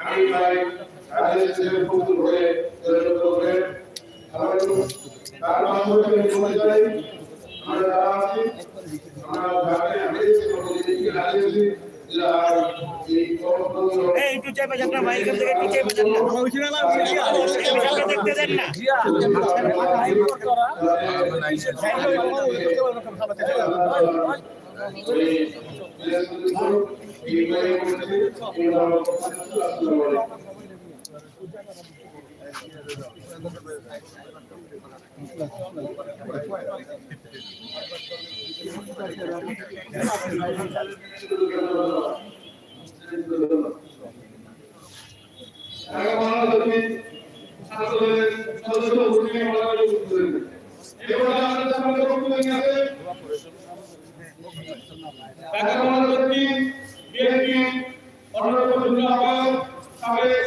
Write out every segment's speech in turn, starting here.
আমি ভাই তাদের ছেলে পুতুল হয়ে হবে আমাদের তার মাধ্যমে বলে যাই আমরা যারা আছি আমরা যাকে হারিয়েছি আমাদের একটু চেপে যান না ভাই, এখান থেকে একটু চেপে যান না। দেখতে দেন না এবং তাদেরকে আজকে দোয়া আমাকে এখানে ভূমিকা আছে আমাদের সাবেক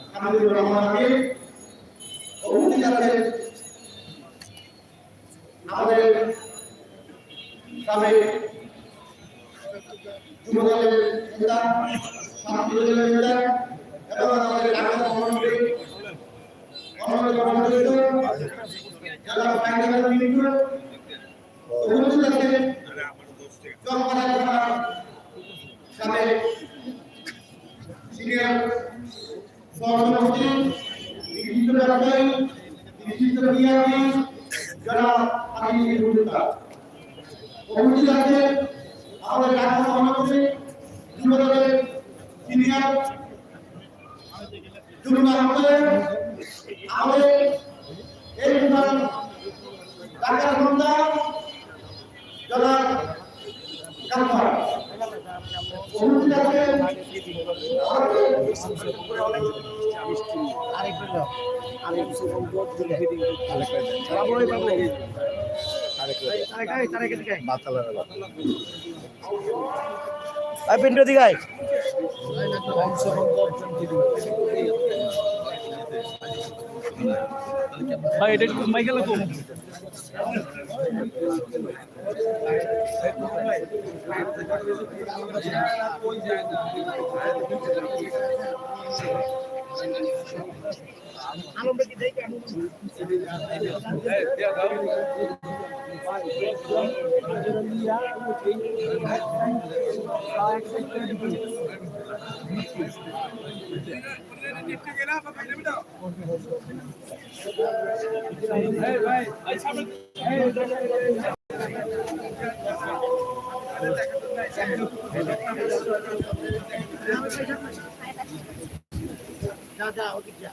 হামিদুর রহমানকে আছেন আমাদের সাবেক যুবদলের নেতা ছাত্রদলের নেতা, এবং আমাদের ঢাকা মহানগরী মহানগর মহানগরী যারা ফাইনাল মিনিট উপস্থিত আছেন সাবেক সিনিয়র সভাপতি বিশিষ্ট ব্যবসায়ী বিশিষ্ট বিআরপি যারা আমি নির্ভরতা। উপস্থিত আছে, আমাদের ঢাকা মহানগরী যুবদলের সিনিয়র পিন্টু দিঘায় ভাই এটা মাইকেল কম আনন্দ কি দেই কেমন Thank you. দাদা ওদিক যা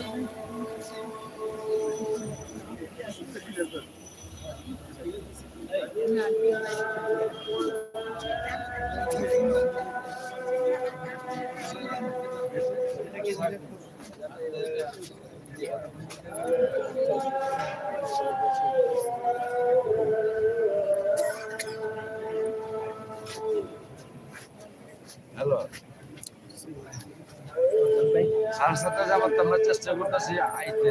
Thank you. হ্যালো সাথে যাবার তোমরা চেষ্টা করতেছি আইতে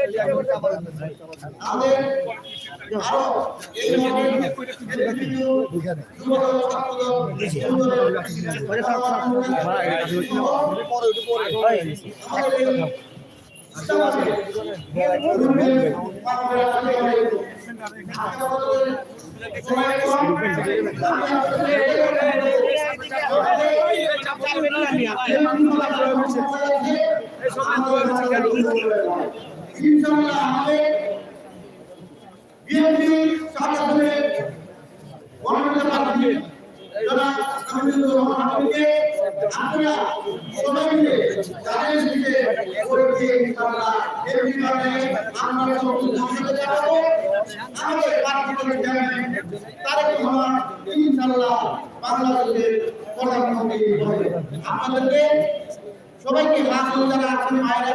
দাঁড়া এখন তো নিব ইনশাআল্লাহ আমাদের বিএনপি সাংগঠনিক গণতন্ত্র পার্টি যারা আমিনুর রহমান। আপনাদেরকে সবাইকে রাসূল যারা আছেন মায়েরা।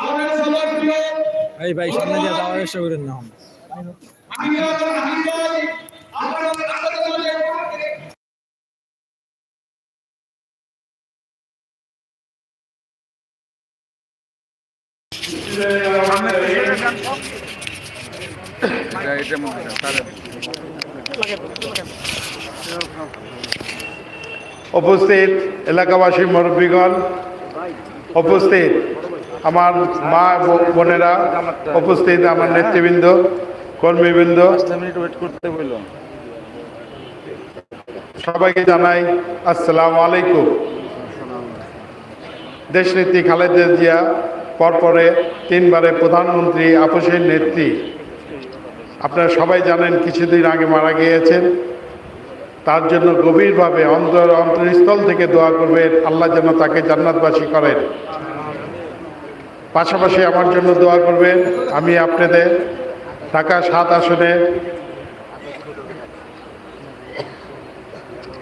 আপনারা সবাই সামনে আমাদের এই ভাই সামনে যাওয়ার চেষ্টা করেন না। উপস্থিত এলাকাবাসী মুরব্বীগণ উপস্থিত আমার মা বোনেরা উপস্থিত আমার নেতৃবৃন্দ কর্মীবৃন্দ। সবাইকে জানাই আসসালামু আলাইকুম। দেশনেত্রী খালেদা জিয়া পরপরে তিনবারে প্রধানমন্ত্রী আপসের নেত্রী। আপনারা সবাই জানেন কিছুদিন আগে মারা গিয়েছেন। তার জন্য গভীরভাবে অন্তর অন্তরস্থল থেকে দোয়া করবেন। আল্লাহ যেন তাকে জান্নাতবাসী করেন। পাশাপাশি আমার জন্য দোয়া করবেন। আমি আপনাদের ঢাকা সাত আসনে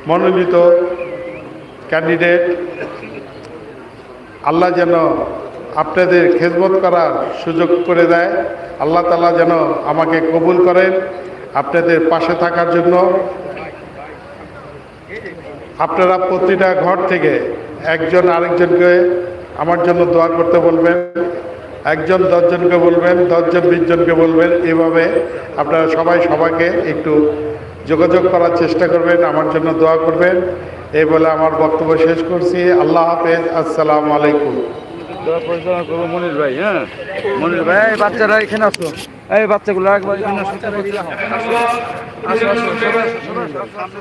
মনোনীত ক্যান্ডিডেট। আল্লাহ যেন আপনাদের খেদমত করার সুযোগ করে দেয়। আল্লাহ তালা যেন আমাকে কবুল করেন আপনাদের পাশে থাকার জন্য। আপনারা প্রতিটা ঘর থেকে একজন আরেকজনকে আমার জন্য দোয়া করতে বলবেন। একজন দশজনকে বলবেন, দশজন, বিশজনকে বলবেন, এভাবে আপনারা সবাই সবাইকে একটু যোগাযোগ করার চেষ্টা করবেন, আমার জন্য দোয়া করবেন। এই বলে আমার বক্তব্য শেষ করছি। আল্লাহ হাফেজ, আসসালামু আলাইকুম। দোয়া পরিচালনা করব মনির ভাই হ্যাঁ? মনির ভাই, এই বাচ্চারা এখানে আসো। এই বাচ্চাগুলো একবার আসো সবাই আসো, সবাই আসো।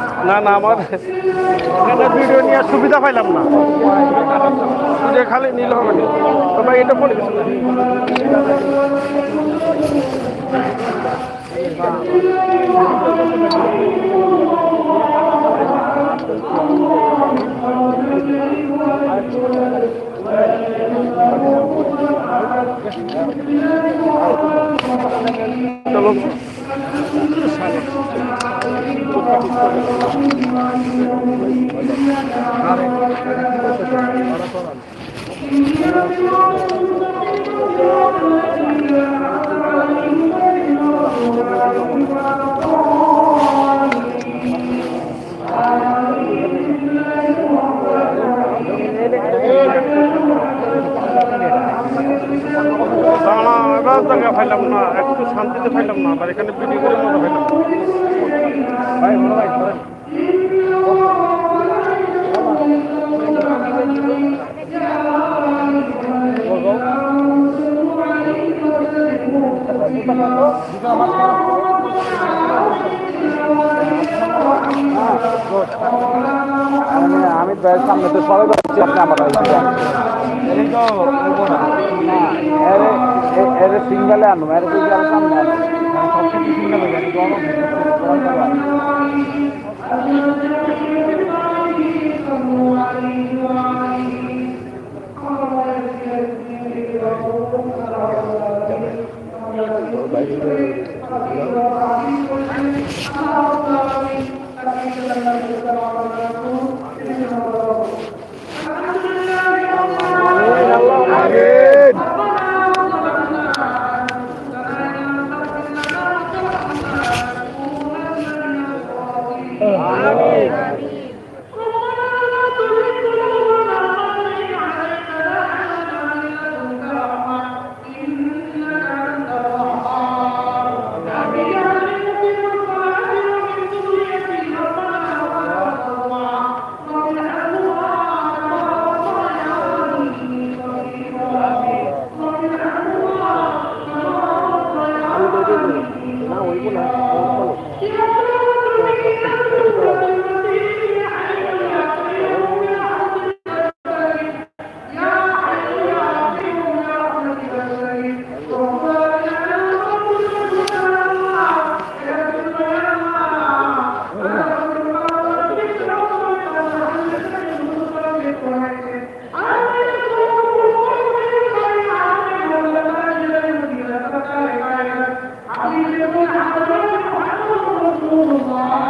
না না আমার ভিডিও নিয়ে সুবিধা পাইলাম না। যে খালি নিলে হবে না। তবে এটা পড়ে গেছে চলো। জায়গা পাইলাম না, একটু শান্তিতে পাইলাম না আর এখানে ভিডিও করে মজা পাইলাম ভাই ভালো ভাই ধরেন। সামনে তো সবাই পাচ্ছি আপনি আমার এর সিঙ্গেলে আনো এর সামনে Thank you. Thank you. حبيبنا محمد رسول الله